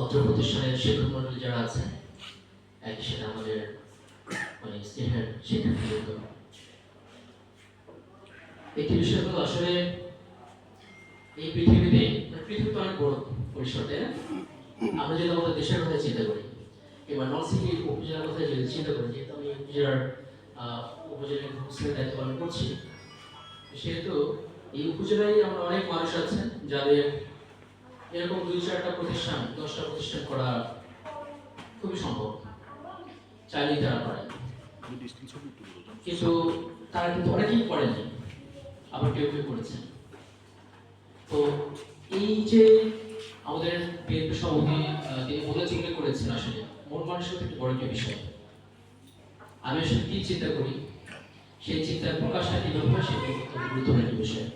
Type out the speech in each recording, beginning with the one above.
অত্র প্রতিষ্ঠানের শিক্ষক মন্ডলী যারা আছেন, একই সাথে আমাদের মানে স্নেহের শিক্ষার্থীবৃন্দ একটি বিষয় হলো আসলে এই পৃথিবীতে মানে পৃথিবী তো অনেক বড় পরিসর, তাই আমরা যদি আমাদের দেশের কথা চিন্তা করি, এবার নলসিটি উপজেলার কথা যদি চিন্তা করি, যেহেতু আমি উপজেলার উপজেলার মুসলিমের দায়িত্ব পালন করছি, সেহেতু এই উপজেলায় আমরা অনেক মানুষ আছেন যাদের এরকম দুই চারটা প্রতিষ্ঠান, দশটা প্রতিষ্ঠান করা খুবই সম্ভব। চাইলেই তারা পারে কিন্তু তারা কিন্তু অনেকেই করেনি, আবার কেউ কেউ করেছেন তো এই যে আমাদের বিএনপি সভাপতি তিনি বলে উল্লেখ করেছেন আসলে, মন মানসিকতা একটি বড় একটা বিষয়। আমি আসলে কি চিন্তা করি? সেই চিন্তার প্রকাশটা কীভাবে সেটি গুরুত্বপূর্ণ একটি বিষয়।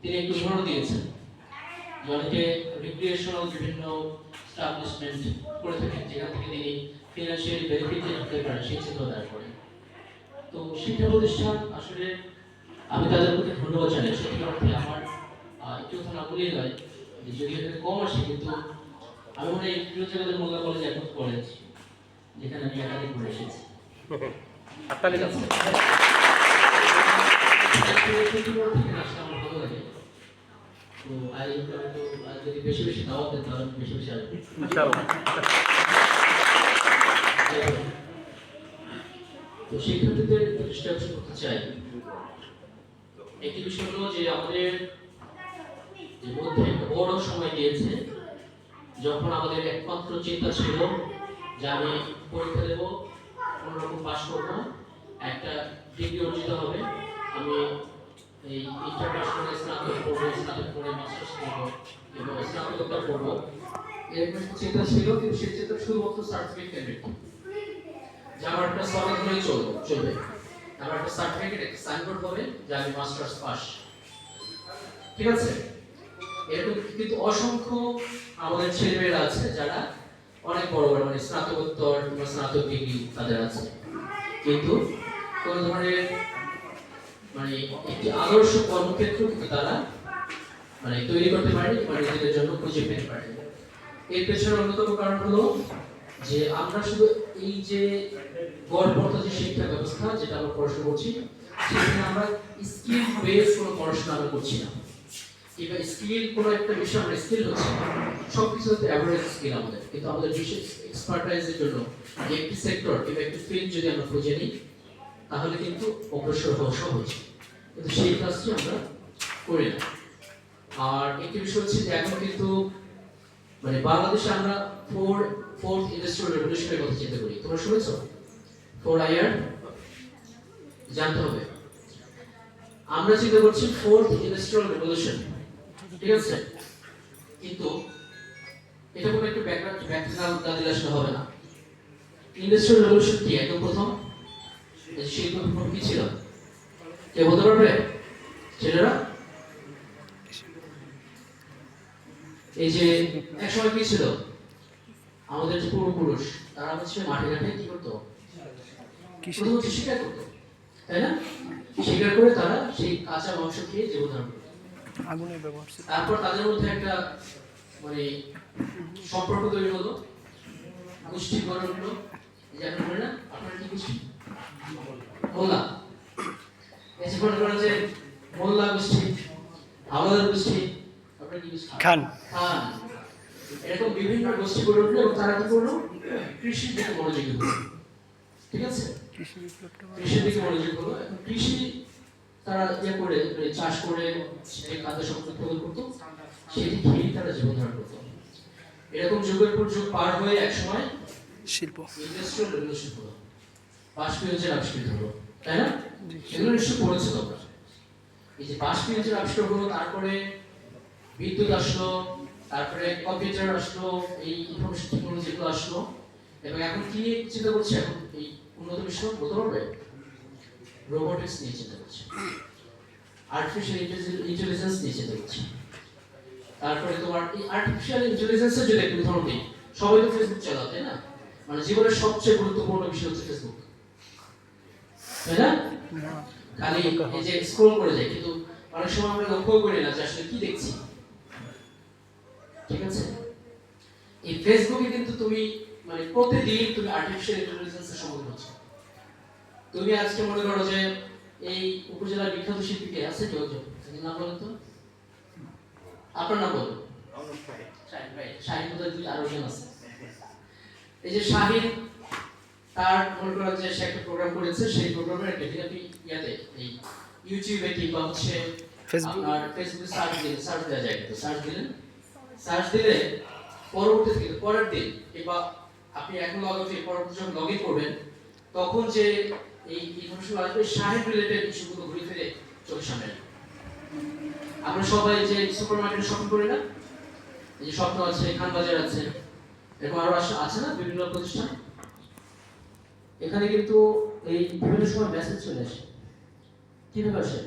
তিনি একটু উদাহরণ দিয়েছেন। অনেকে রিক্রিয়েশনাল বিভিন্ন স্টাবলিশমেন্ট করে থাকেন যেখান থেকে তিনি ফিনান্সিয়াল বেনিফিট নিতে পারেন সেই চিন্তা দাঁড় করেন। তো শিক্ষা প্রতিষ্ঠান আসলে আমি তাদের প্রতি ধন্যবাদ জানাই। সত্যি অর্থে আমার একটু কথা না বলেই নয় যে যদি এখানে কম আসে কিন্তু আমি মনে হয় প্রিয় জগতের মোল্লা কলেজ এখন কলেজ যেখানে আমি একাধিক করে এসেছি। হাততালি দাও। তো আজ আমি তো আজ যদি বেশি বেশি দাওয়াত দেন তাহলে বেশি বেশি আসব। তো শিক্ষার্থীদের দৃষ্টি আকর্ষণ করতে চাই। একটি বিষয় হলো যে আমাদের যে মধ্যে একটা বড় সময় গিয়েছে যখন আমাদের একমাত্র চিন্তা ছিল যে আমি পরীক্ষা দেব কোনো রকম পাশ করব একটা ডিগ্রি অর্জিত হবে আমি এই ইন্টার পাস করে স্নাতক করব স্নাতক করে মাস্টার্স করব, এবং স্নাতকোত্তর করব। এরকম চিন্তা ছিল, কিন্তু সেই চিন্তা শুধুমাত্র সার্টিফিকেট কেন্দ্রিক যে একটা সনদ হলেই চলবে চলবে। আমার একটা সার্টিফিকেট একটা সাইনবোর্ড হবে, যে আমি মাস্টার্স পাস ঠিক আছে? এরকম কিন্তু অসংখ্য আমাদের ছেলেমেয়েরা আছে, যারা অনেক বড় বড় মানে স্নাতকোত্তর কিংবা স্নাতক ডিগ্রি তাদের আছে। কিন্তু কোনো ধরনের মানে একটি আদর্শ কর্মক্ষেত্র কিন্তু তারা মানে তৈরি করতে পারেনি বা নিজেদের জন্য খুঁজে পেতে পারেনি। এর পেছনে অন্যতম কারণ হলো যে আমরা শুধু এই যে গড়পড়ত যে শিক্ষা ব্যবস্থা যেটা আমরা পড়াশোনা করছি, সেখানে আমরা স্কিল বেস কোনো পড়াশোনা আমরা করছি না। কিংবা স্কিল কোনো একটা বিষয় আমরা স্কিল হচ্ছে সব কিছু হচ্ছে অ্যাভারেজ স্কিল আমাদের। কিন্তু আমাদের বিশেষ এক্সপার্টাইজের জন্য একটি সেক্টর কিংবা একটি ফিল্ড যদি আমরা খুঁজে নিই, তাহলে কিন্তু অগ্রসর হওয়া সহজ। কিন্তু সেই কাজটি আমরা করি না। আর একটি বিষয় হচ্ছে যে এখন কিন্তু মানে বাংলাদেশে আমরা ফোর ফোর্থ ইন্ডাস্ট্রিয়াল রেভলিউশনের কথা চিন্তা করি। তোমরা শুনেছো? ফোর আইয়ার জানতে হবে। আমরা চিন্তা করছি ফোর্থ ইন্ডাস্ট্রিয়াল রেভলিউশন ঠিক আছে? কিন্তু এটা কোনো একটু ব্যাকগ্রাউন্ড ব্যাকগ্রাউন্ড না দিলে আসলে হবে না। ইন্ডাস্ট্রিয়াল রেভলিউশন কি? একদম প্রথম? শিল্প কি ছিল? কে বলতে পারবে? ছেলেরা? এই যে এক সময় কি ছিল? আমাদের যে পূর্বপুরুষ তারা হচ্ছে মাঠে ঘাটে কি করতো? হচ্ছে শিকার করতো তাই না? শিকার করে তারা সেই কাঁচা মাংস খেয়ে জীবন ধারণ করতো। আগুনের ব্যবহার তারপর তাদের মধ্যে একটা মানে সম্পর্ক তৈরি হলো। গোষ্ঠী গড়ে উঠল। এই যে না আপনার কি গোষ্ঠী মোল্লা এই যে মনে করেন যে মোল্লা গোষ্ঠী হাওলাদার গোষ্ঠী আপনার কি গোষ্ঠী খান। এরকম বিভিন্ন গোষ্ঠী গড়ে উঠল এবং তারা কি করল? কৃষির দিকে মনোযোগী হলো। ঠিক আছে? কৃষি কৃষির দিকে মনোযোগ হলো। এখন কৃষি তারা ইয়ে করে মানে চাষ করে সেই খাদ্য সম্পদ উৎপাদন করতো। সেটি খেয়েই তারা জীবন ধারণ করতো। এরকম যুগের পর যুগ পার হয়ে এক সময় শিল্প। ইন্ডাস্ট্রিয়াল রেভলিউশন হলো। বাষ্পীয়জের আবিষ্কৃত হলো। তাই না। এগুলো নিশ্চয়ই পড়েছো তোমরা। এই যে বাষ্পীয়জের আবিষ্কার হলো তারপরে বিদ্যুৎ আসলো তারপরে কম্পিউটার আসলো এই ইনফরমেশন টেকনোলজি গুলো আসলো এবং এখন কি নিয়ে চিন্তা করছে এখন? এই উন্নত বিশ্ব বলতে পারবে রোবোটিক্স নিয়ে চিন্তা করছে। আর্টিফিশিয়াল ইন্টেলিজেন্স নিয়ে চিন্তা করছে। তারপরে তোমার এই আর্টিফিশিয়াল ইন্টেলিজেন্সের যদি একটু উদাহরণ দিই সবাই তো ফেসবুক চালাও তাই না? মানে জীবনের সবচেয়ে গুরুত্বপূর্ণ বিষয় হচ্ছে ফেসবুক তাই না? খালি এই যে স্ক্রল করে যায় কিন্তু অনেক সময় আমরা লক্ষ্য করি না যে আসলে কি দেখছি। ঠিক আছে? এই ফেসবুকে কিন্তু তুমি মানে প্রতিদিন তুমি আর্টিফিশিয়াল ইন্টেলিজেন্সের সম্মুখীন হচ্ছ তুমি আজকে মনে করো যে এই উপজেলার বিখ্যাত শিল্পী কে আছে কেউ কেউ নাম বলেন তো। আপনার নাম বলুন। শাহিন ভাই শাহিন বোধহয় দুই আরও জন আছে। এই যে শাহিন তার মনে করেন যে সে একটা প্রোগ্রাম করেছে সেই প্রোগ্রামের একটা আপনি ইয়াতে এই ইউটিউবে কিংবা হচ্ছে ফেসবুক আপনার ফেসবুকে সার্চ দিলেন সার্চ দেওয়া যায় কিন্তু সার্চ দিলেন সার্চ দিলে পরবর্তী থেকে পরের দিন, কিংবা আপনি এখন লগ আউট পরবর্তী যখন লগ ইন করবেন, তখন যে এই ইনফরমেশন আসবে শাহিন রিলেটেড ইস্যুগুলো ঘুরে ফিরে চোখের সামনে। আমরা সবাই যে সুপার মার্কেটে শপিং করি না, এই স্বপ্ন আছে, খান বাজার আছে, এরকম আরও আছে না বিভিন্ন প্রতিষ্ঠান? এখানে কিন্তু এই বিভিন্ন সময় মেসেজ চলে আসে। কীভাবে আসে?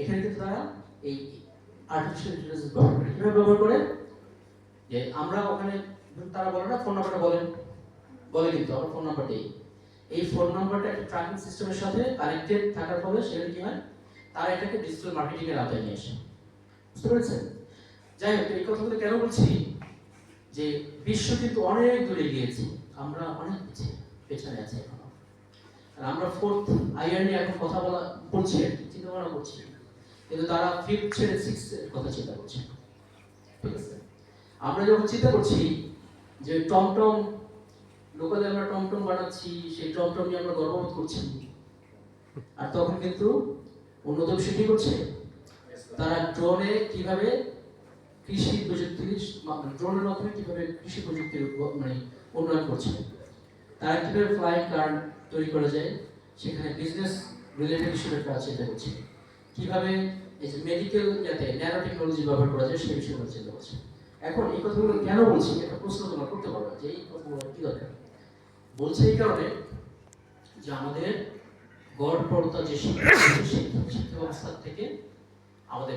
এখানে কিন্তু তারা এই আর্টিফিশিয়াল ইন্টেলিজেন্স ব্যবহার করে কীভাবে ব্যবহার করে? যে আমরা ওখানে তারা বলে না ফোন নাম্বারটা বলেন বলে। কিন্তু, আমরা ফোন নাম্বার দিই এই। ফোন নাম্বারটা একটা ট্র্যাকিং সিস্টেমের সাথে কানেক্টেড থাকার ফলে সেটা কি হয়? তারা এটাকে ডিজিটাল মার্কেটিং এর আওতায় নিয়ে আসে। বুঝতে পেরেছেন? যাই হোক, এই কথাগুলো কেন বলছি? যে বিশ্ব কিন্তু অনেক দূরে গিয়েছে। আমরা অনেক পিছিয়ে, পেছনে আছি এখনও। আর আমরা ফোর্থ আইআর নিয়ে এখন কথা বলা, বলছি চিন্তা ভাবনা করছি। কিন্তু তারা ফিফথ ছেড়ে সিক্স এর কথা চিন্তা করছে। ঠিক আছে? আমরা যখন চিন্তা করছি যে টমটম লোকালে আমরা টমটম বানাচ্ছি, সেই টমটম নিয়ে আমরা গর্ববোধ করছি। আর তখন কিন্তু সে কি করছে? তারা ড্রোনে কীভাবে কৃষি প্রযুক্তির ড্রোনের মাধ্যমে কীভাবে কৃষি প্রযুক্তির মানে উন্নয়ন করছে। তারা কীভাবে ফ্লাইং কার্ড তৈরি করা যায়? সেখানে বিজনেস রিলেটেড ইস্যুর কাজ চিন্তা করছে কীভাবে মেডিকেল যাতে ন্যানো টেকনোলজি ব্যবহার করা যায় সেই বিষয়গুলো চিন্তা করছে। এখন এই কথাগুলো কেন বলছি? একটা প্রশ্ন তোমরা করতে পারব যে এই কথাগুলো কি দরকার? বলছে এই কারণে যে আমাদের গড়পড়তা যে শিক্ষা শিক্ষা ব্যবস্থার ব্যবস্থা থেকে আমাদের